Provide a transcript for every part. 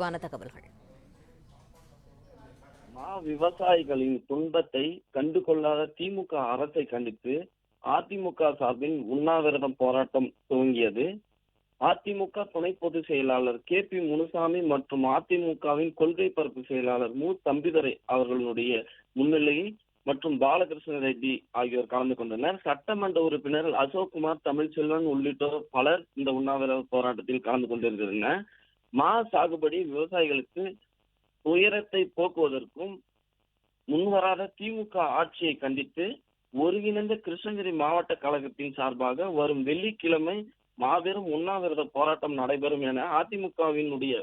விரிவான தகவல்கள். மா விவசாயிகளின் துன்பத்தை கண்டு கொள்ளாத திமுக அரசை கண்டித்து அதிமுக சார்பில் உண்ணாவிரதம் போராட்டம் துவங்கியது. அதிமுக துணை பொதுச் செயலாளர் கே பி முனுசாமி மற்றும் அதிமுகவின் கொள்கை பரப்பு செயலாளர் மு. தம்பிதுரை அவர்களுடைய முன்னிலையில் மற்றும் பாலகிருஷ்ண ரெட்டி ஆகியோர் கலந்து கொண்டனர். சட்டமன்ற உறுப்பினர் அசோக்குமார் தமிழ்ச்செல்வன் உள்ளிட்டோர் பலர் இந்த உண்ணாவிரத போராட்டத்தில் கலந்து கொண்டிருந்தனர். மா சாகுபடி விவசாயிகளுக்கு துயரத்தை போக்குவதற்கும் முன்வராத திமுக ஆட்சியை கண்டித்து ஒருங்கிணைந்த கிருஷ்ணகிரி மாவட்ட கழகத்தின் சார்பாக வரும் வெள்ளிக்கிழமை மாபெரும் உண்ணாவிரத போராட்டம் நடைபெறும் என அதிமுகவினுடைய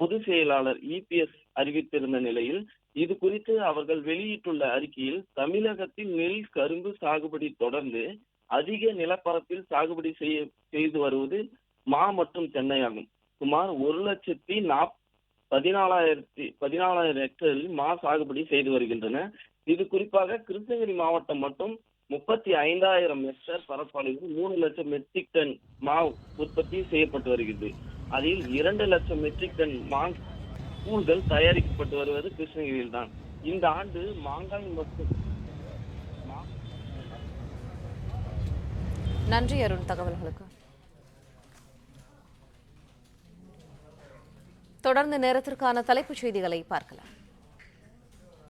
பொதுச் செயலாளர் இபிஎஸ் அறிவித்திருந்த நிலையில் இது குறித்து அவர்கள் வெளியிட்டுள்ள அறிக்கையில் தமிழகத்தில் நெல் கரும்பு சாகுபடி தொடர்ந்து அதிக நிலப்பரப்பில் சாகுபடி செய்ய செய்து வருவது மா மற்றும் தென்னையாகும் சுமார் ஒரு லட்சத்தி நாப் பதினாலாயிரத்தி பதினாலாயிரம் ஹெக்டேரில் மா சாகுபடி செய்து வருகின்றன. இது குறிப்பாக கிருஷ்ணகிரி மாவட்டம் மட்டும் முப்பத்தி ஐந்தாயிரம் ஹெக்டேர் பரப்பளவில் மூணு லட்சம் மெட்ரிக் டன் மா உற்பத்தி செய்யப்பட்டு வருகிறது. அதில் இரண்டு லட்சம் மெட்ரிக் டன் மா கூழ்கள் தயாரிக்கப்பட்டு வருவது கிருஷ்ணகிரியில் தான். இந்த ஆண்டு மாங்காய் மற்றும் நன்றி அருண் தகவல்களுக்கு. தொடர்ந்து நேரத்திற்கான தலைப்புச் செய்திகளை பார்க்கலாம்.